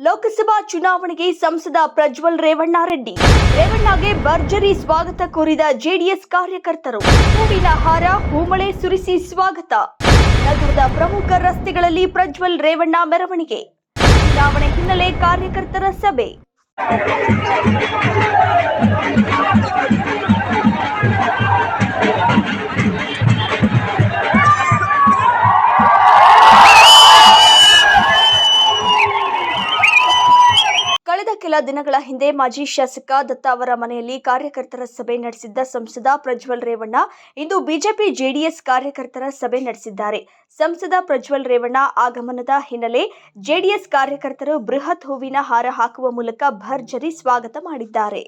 ಲೋಕಸಭಾ ಚುನಾವಣೆಗೆ ಸಂಸದ ಪ್ರಜ್ವಲ್ ರೇವಣ್ಣ ರೆಡ್ಡಿ. ರೇವಣ್ಣಗೆ ಭರ್ಜರಿ ಸ್ವಾಗತ ಕೋರಿದ ಜೆಡಿಎಸ್ ಕಾರ್ಯಕರ್ತರು. ಹೂವಿನ ಹಾರ, ಹೂಮಳೆ ಸುರಿಸಿ ಸ್ವಾಗತ. ನಗರದ ಪ್ರಮುಖ ರಸ್ತೆಗಳಲ್ಲಿ ಪ್ರಜ್ವಲ್ ರೇವಣ್ಣ ಮೆರವಣಿಗೆ. ಚುನಾವಣೆ ಹಿನ್ನೆಲೆ ಕಾರ್ಯಕರ್ತರ ಸಭೆ. ಕೆಲ ದಿನಗಳ ಹಿಂದೆ ಮಾಜಿ ಶಾಸಕ ದತ್ತ ಅವರ ಮನೆಯಲ್ಲಿ ಕಾರ್ಯಕರ್ತರ ಸಭೆ ನಡೆಸಿದ್ದ ಸಂಸದ ಪ್ರಜ್ವಲ್ ರೇವಣ್ಣ ಇಂದು ಬಿಜೆಪಿ ಜೆಡಿಎಸ್ ಕಾರ್ಯಕರ್ತರ ಸಭೆ ನಡೆಸಿದ್ದಾರೆ. ಸಂಸದ ಪ್ರಜ್ವಲ್ ರೇವಣ್ಣ ಆಗಮನದ ಹಿನ್ನೆಲೆ ಜೆಡಿಎಸ್ ಕಾರ್ಯಕರ್ತರು ಬೃಹತ್ ಹೂವಿನ ಹಾರ ಹಾಕುವ ಮೂಲಕ ಭರ್ಜರಿ ಸ್ವಾಗತ ಮಾಡಿದ್ದಾರೆ.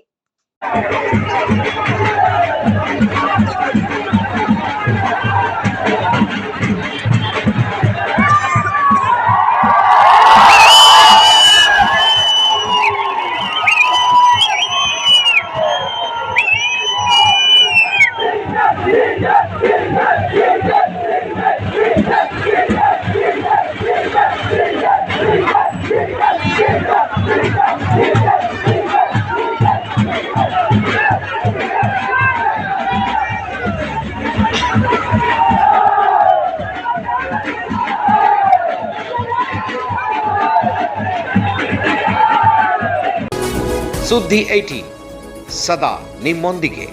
ಸುದ್ದಿ ಐಟಿ ಸದಾ ನಿಮ್ಮೊಂದಿಗೆ